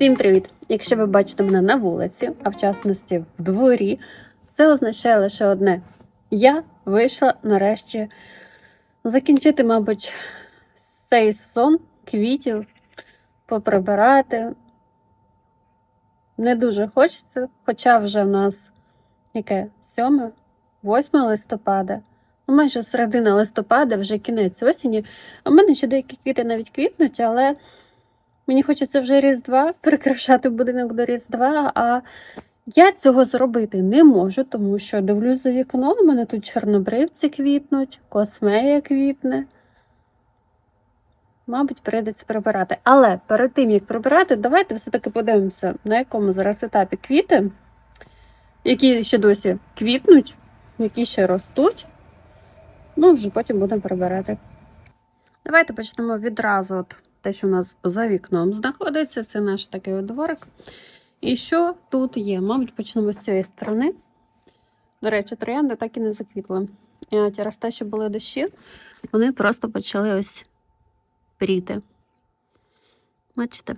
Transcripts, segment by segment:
Всім привіт! Якщо ви бачите мене на вулиці, а в частності в дворі, це означає лише одне: я вийшла нарешті закінчити, мабуть, цей сезон квітів, поприбирати. Не дуже хочеться, хоча вже в нас яке 7, 8 листопада, ну майже середина листопада, вже кінець осені. В мене ще деякі квіти навіть квітнуть, але. Мені хочеться вже Різдва, прикрашати будинок до Різдва, а я цього зробити не можу, тому що дивлюсь за вікно, у мене тут чорнобривці квітнуть, космея квітне. Мабуть, прийдеться прибирати. Але перед тим, як прибирати, давайте все-таки подивимося, на якому зараз етапі квіти, які ще досі квітнуть, які ще ростуть. Ну, вже потім будемо прибирати. Давайте почнемо відразу. Те, що у нас за вікном знаходиться, це наш такий дворик. І що тут є? Мабуть, почнемо з цієї сторони. До речі, троянди так і не заквітли. І через те, що були дощі, вони просто почали ось пріти. Бачите?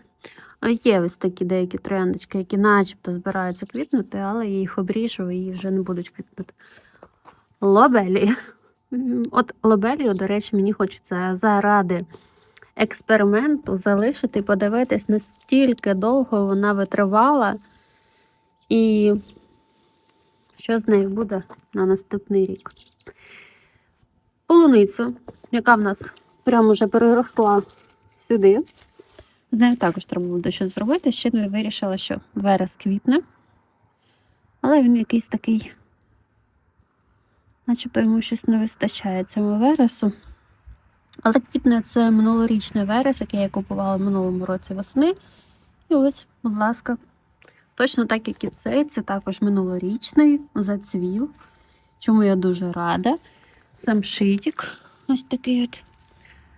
Є ось такі деякі трояндочки, які начебто збираються квітнути, але я їх обріжу і вже не будуть квітнути. Лобелі. От лобелію, до речі, мені хочеться заради експерименту залишити, подивитись, настільки довго вона витривала, і що з нею буде на наступний рік. Полуницю, яка в нас прямо вже переросла сюди. З нею також треба буде щось зробити. Ще не вирішила, що верес квітне. Але він якийсь такий, начебто йому щось не вистачає цьому вересу. Але квітне це минулорічний верес, який я купувала в минулому році восени. І ось, будь ласка, точно так, як і цей, це також минулорічний, зацвів. Чому я дуже рада. Сам шитік, ось такий от.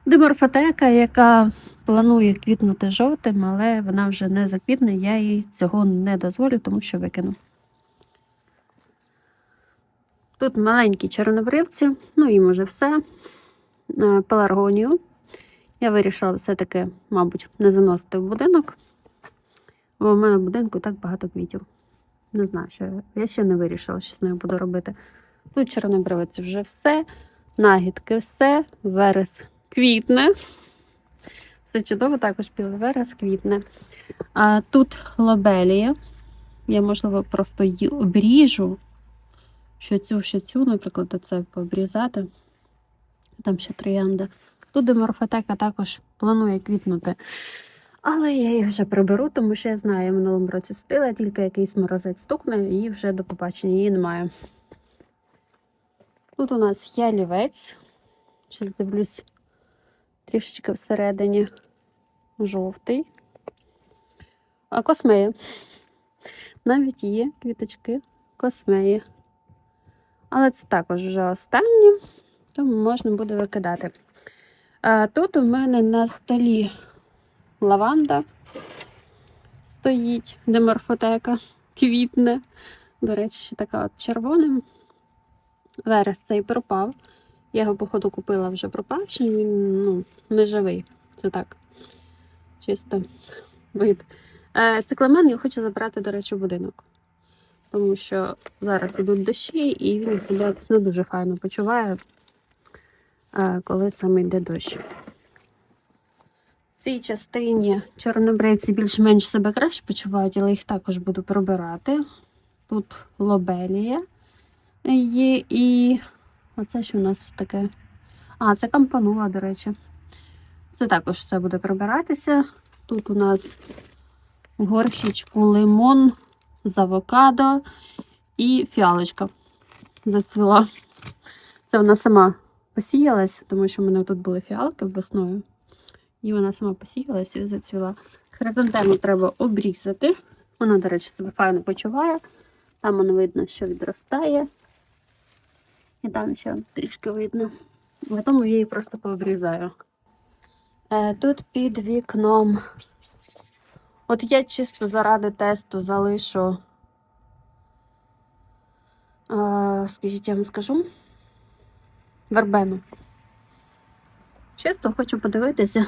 Диморфотека, яка планує квітнути жовтим, але вона вже не заквітне, я їй цього не дозволю, тому що викину. Тут маленькі чорнобривці, ну і може все. Е, пеларгонію. Я вирішила все-таки, мабуть, не заносити в будинок, бо в мене в будинку так багато квітів. Не знаю, що я ще не вирішила, що з нею буду робити. Тут чорнобривець вже все, нагідки все, верес квітне. Все чудово, також білий квітне. А тут лобелія. Я, можливо, просто її обріжу, що цю, що цю, наприклад, оце пообрізати. Там ще троянда. Тут деморфотека також планує квітнути. Але я її вже приберу, тому що я знаю, я минулому році сидила, тільки якийсь морозець стукне, і вже до побачення її немає. Тут у нас ялівець. Ще дивлюсь трішечки всередині жовтий. А космея. Навіть є квіточки космеї. Але це також вже останні тому можна буде викидати. Тут у мене на столі лаванда стоїть, деморфотека квітне. До речі, ще така от червоним. Верес цей пропав. Я його, походу, купила вже пропавши, він ну, не живий. Це так. Чисто вид. Цикламен я хочу забрати, до речі, будинок. Тому що зараз йдуть дощі, і він себе не дуже файно почуває коли саме йде дощ. В цій частині чорнобривці більш-менш себе краще почувають, але їх також буду пробирати. Тут лобелія є і оце що у нас таке. А, це кампанула, до речі. Це також все буде прибиратися. Тут у нас горщичку лимон з авокадо і фіалочка зацвіла. Це вона сама посіялась, тому що в мене тут були фіалки весною. І вона сама посіялась і зацвіла. Хризантему треба обрізати. Вона, до речі, себе файно почуває. Там воно видно, що відростає. І там ще трішки видно. Тому я її просто пообрізаю. Е, Тут під вікном. От я чисто заради тесту залишу. Е, скажіть, я вам скажу вербену. Чисто хочу подивитися,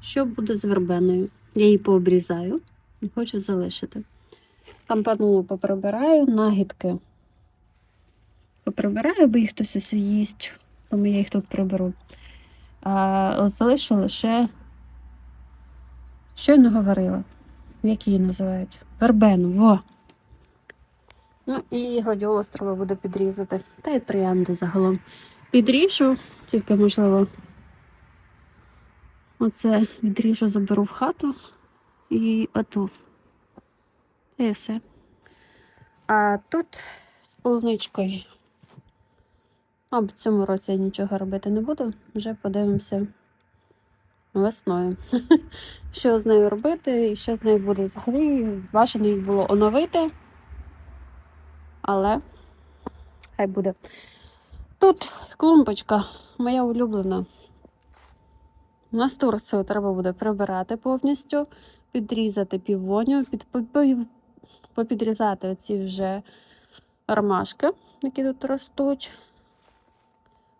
що буде з вербеною. Я її пообрізаю і хочу залишити. Кампанулу поприбираю, нагідки поприбираю, бо їх хтось ось їсть, тому я їх тут приберу. А залишу лише щойно говорила. Як її називають? Вербену, во. Ну і гладіолус треба буде підрізати. Та й троянди загалом. Підріжу, тільки можливо. Оце відріжу, заберу в хату і оту. І все. А тут з полуничкою. Мабуть, в цьому році я нічого робити не буду. Вже подивимося весною. Що з нею робити і що з нею буде взагалі. Бажано їх було оновити. Але хай буде. Тут клумбочка моя улюблена. Настурцію треба буде прибирати повністю, підрізати півоню, під, під, попідрізати оці вже ромашки, які тут ростуть.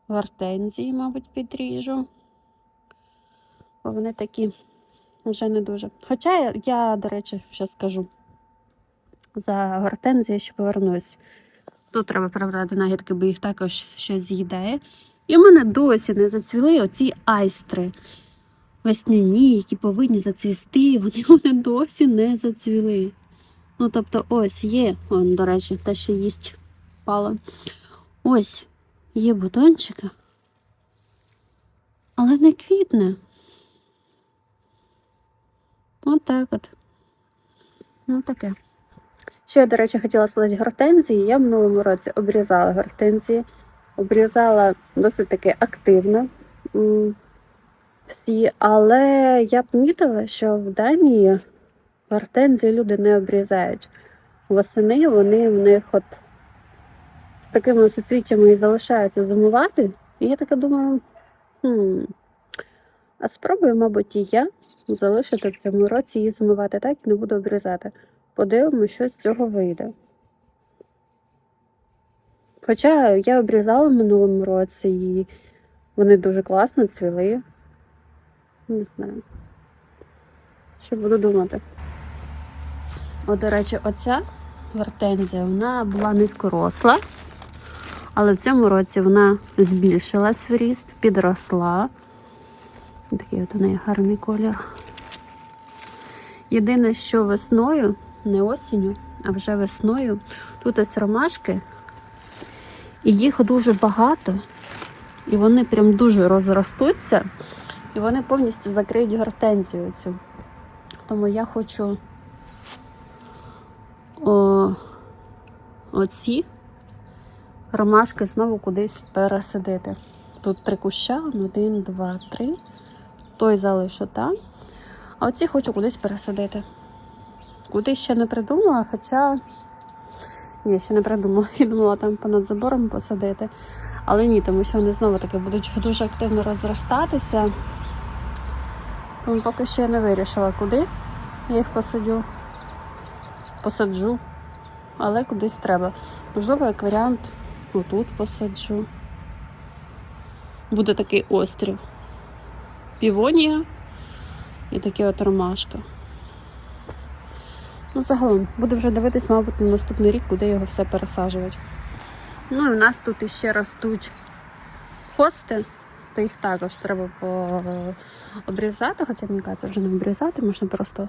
Гортензії, мабуть, підріжу. Бо вони такі вже не дуже. Хоча я до речі, ще скажу. За гортензії ще повернусь. Тут треба прибрати нагідки, бо їх також щось з'їдає. І в мене досі не зацвіли оці айстри весняні, які повинні зацвісти, вони в мене досі не зацвіли. Ну, тобто, ось є, он, до речі, те, що їсть пало. Ось є бутончики, але не квітне. От так от. Ну, таке. Ще я, до речі, хотіла сказати гортензії. Я в минулому році обрізала гортензії, обрізала досить таки активно всі, але я помітила, що в Данії гортензії люди не обрізають. Восени вони в них от з такими суцвіттями і залишаються зимувати. І я така думаю, хм, а спробую, мабуть, і я залишити в цьому році її зимувати так і не буду обрізати. Подивимося, що з цього вийде. Хоча я обрізала в минулому році і вони дуже класно цвіли. Не знаю. Що буду думати. О, до речі, оця гортензія, вона була низькоросла, але в цьому році вона збільшилась в ріст, підросла. Такий от у неї гарний колір. Єдине, що весною, не осінню, а вже весною, тут ось ромашки, і їх дуже багато, і вони прям дуже розростуться, і вони повністю закриють гортензію цю. Тому я хочу о, оці ромашки знову кудись пересадити. Тут три куща, один, два, три. Той залишу там. А оці хочу кудись пересадити. Куди ще не придумала, хоча ні, ще не придумала. Я думала там понад забором посадити. Але ні, тому що вони знову таки будуть дуже активно розростатися. Тому поки що я не вирішила, куди я їх посадю. Посаджу, але кудись треба. Можливо, як варіант, отут посаджу. Буде такий острів. Півонія і такі от ромашки. Ну, загалом, буду вже дивитись, мабуть, на наступний рік, куди його все пересаджувати. Ну і в нас тут іще ростуть хости, то їх також треба по... обрізати, хоча мені кажеться, вже не обрізати, можна просто.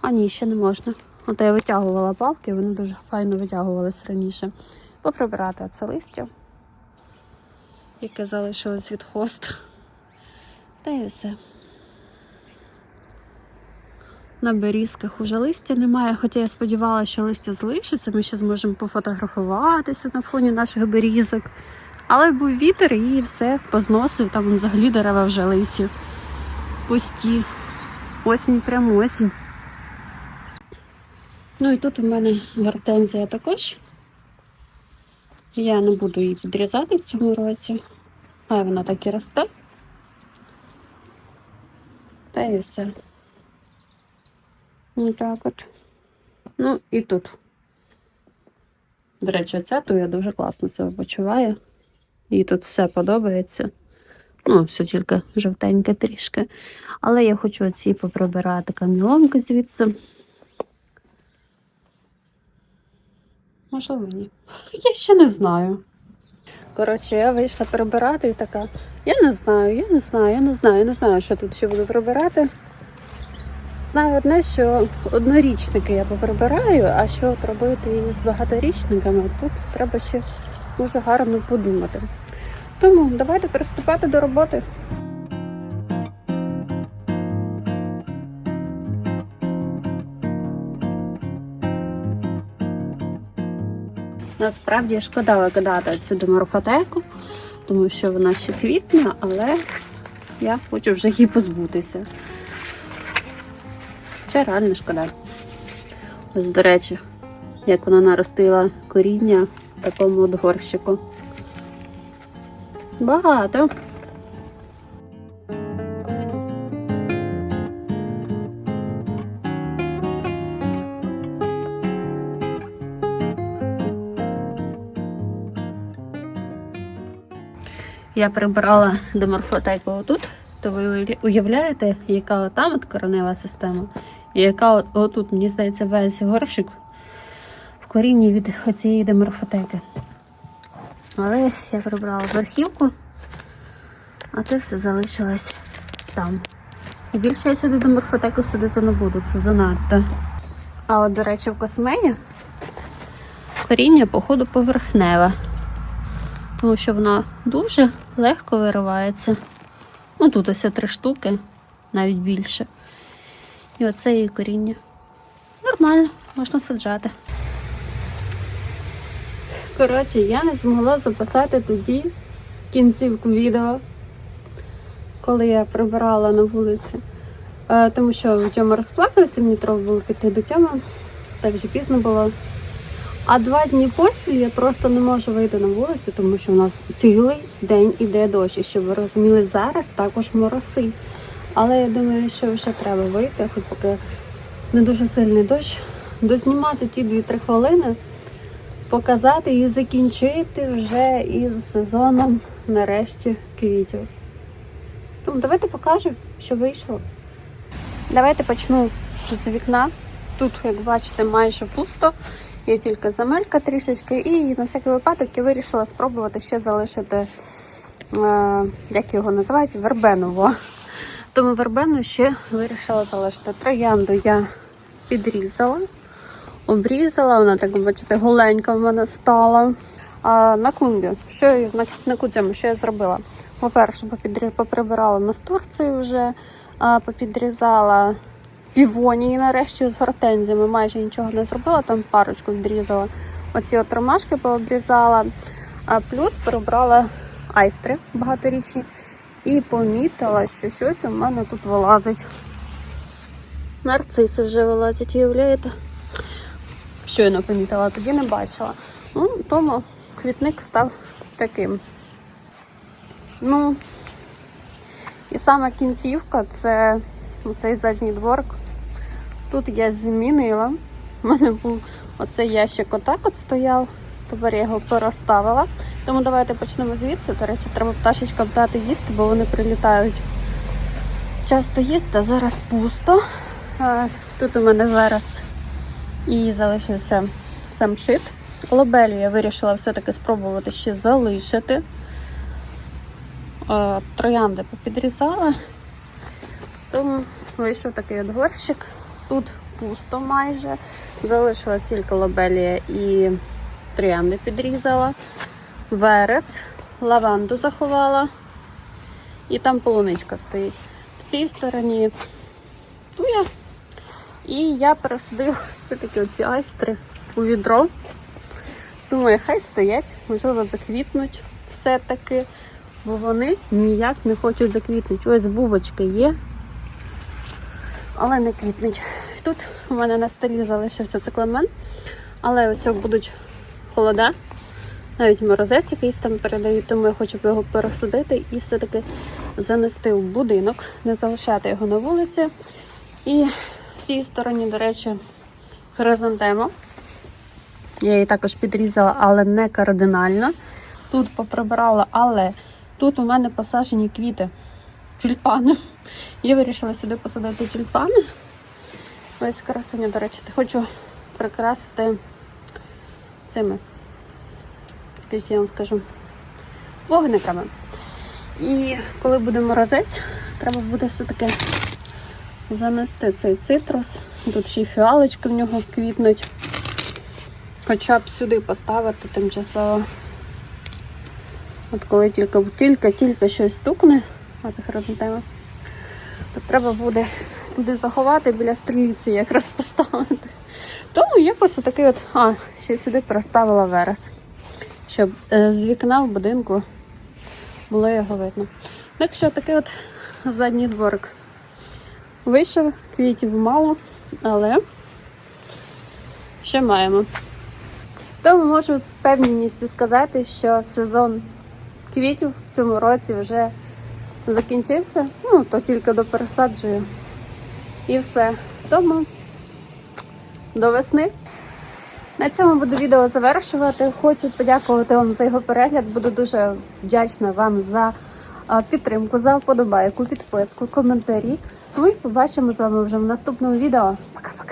А ні, ще не можна. От я витягувала палки, вони дуже файно витягувались раніше. Поприбирати це листя, яке залишилось від хост. Та і все. На берізках уже листя немає, хоча я сподівалася, що листя залишиться, ми ще зможемо пофотографуватися на фоні наших берізок. Але був вітер і все позносив, там взагалі дерева вже лисі. Пусті. Осінь, прям осінь. Ну і тут у мене гортензія також. Я не буду її підрізати в цьому році. Хай вона так і росте. Та і все. Ось так от. Ну і тут. До речі, ця туя дуже класно себе почуває. Їй тут все подобається. Ну, все тільки жовтеньке трішки. Але я хочу оці поприбирати каміломки звідси. Можливо, ні. Я ще не знаю. Коротше, я вийшла прибирати і така. Я не знаю, я не знаю, я не знаю, я не знаю, що тут ще буду прибирати. Знаю одне, що однорічники я поприбираю, а що от робити із багаторічниками, тут треба ще дуже гарно подумати. Тому давайте приступати до роботи. Насправді шкода викидати цю деморфотеку, тому що вона ще квітне, але я хочу вже її позбутися. Це реально шкода. Ось, до речі, як вона наростила коріння в такому от горщику. Багато. Я прибрала деморфотеку отут, то ви уявляєте, яка там от коренева система, яка отут, мені здається, весь горщик в корінні від цієї деморфотеки. Але я прибрала верхівку, а те все залишилось там. І більше я сюди деморфотеку садити не буду, це занадто. А от, до речі, в космеї коріння, походу, поверхневе тому що вона дуже легко виривається. Ну тут ось три штуки, навіть більше. І оце її коріння. Нормально, можна саджати. Коротше, я не змогла записати тоді кінцівку відео, коли я прибирала на вулиці. Е, Тому що Тьома розплакався, мені треба було піти до Тьоми, так вже пізно було. А два дні поспіль я просто не можу вийти на вулицю, тому що у нас цілий день іде дощ. І щоб ви розуміли, зараз також мороси. Але я думаю, що вже треба вийти, хоч поки не дуже сильний дощ, дознімати ті 2-3 хвилини, показати і закінчити вже із сезоном нарешті квітів. Тому давайте покажу, що вийшло. Давайте почну з вікна. Тут, як бачите, майже пусто. Є тільки земелька трішечки, і на всякий випадок я вирішила спробувати ще залишити, е, як його називають, вербеново. Тому вербену ще вирішила залишити. Троянду я підрізала, обрізала, вона так, бачите, голенька в мене стала. А на клумбі, що я на, на кудзями, що я зробила? По-перше, поприбирала настурцію вже, а, попідрізала півонії нарешті з гортензіями майже нічого не зробила, там парочку відрізала. Оці от ромашки пообрізала, а плюс перебрала айстри багаторічні і помітила, що щось у мене тут вилазить. Нарциси вже вилазять, уявляєте? Щойно помітила, тоді не бачила. Ну, тому квітник став таким. Ну, і саме кінцівка це цей задній дворик. Тут я змінила. У мене був оцей ящик отак от стояв. Тепер я його переставила. Тому давайте почнемо звідси. До речі, треба пташечкам дати їсти, бо вони прилітають часто їсти, а зараз пусто. Тут у мене зараз і залишився самшит. Лобелю я вирішила все-таки спробувати ще залишити. Троянди попідрізала. Тому вийшов такий от. Тут пусто майже. Залишилась тільки лобелія і троянди підрізала. Верес, лаванду заховала. І там полуничка стоїть. В цій стороні туя. І я пересадила все-таки оці айстри у відро. Думаю, хай стоять, можливо, заквітнуть все-таки, бо вони ніяк не хочуть заквітнути. Ось бубочки є, але не квітнуть. Тут у мене на столі залишився цикламен, але ось будуть холода, навіть морозець якийсь там передають, тому я хочу його пересадити і все-таки занести в будинок, не залишати його на вулиці. І в цій стороні, до речі, хризантема. Я її також підрізала, але не кардинально. Тут поприбирала, але тут у мене посаджені квіти, тюльпани. Я вирішила сюди посадити тюльпани. Ось красуня, до речі, хочу прикрасити цими, скажіть, я вам скажу, вогниками. І коли буде морозець, треба буде все-таки занести цей цитрус. Тут ще й фіалочки в нього квітнуть. Хоча б сюди поставити тимчасово. От коли тільки тільки, тільки щось стукне, а це хризантема, то треба буде туди заховати біля стрільниці якраз поставити. Тому я просто такий от, а, ще сюди проставила верес, щоб е, з вікна в будинку було його видно. Так що такий от задній дворик вийшов, квітів мало, але ще маємо. Тому можу з певністю сказати, що сезон квітів в цьому році вже закінчився. Ну, то тільки допересаджую. І все. Тому до весни. На цьому буду відео завершувати. Хочу подякувати вам за його перегляд. Буду дуже вдячна вам за підтримку, за вподобайку, підписку, коментарі. Ну і побачимо з вами вже в наступному відео. Пока-пока.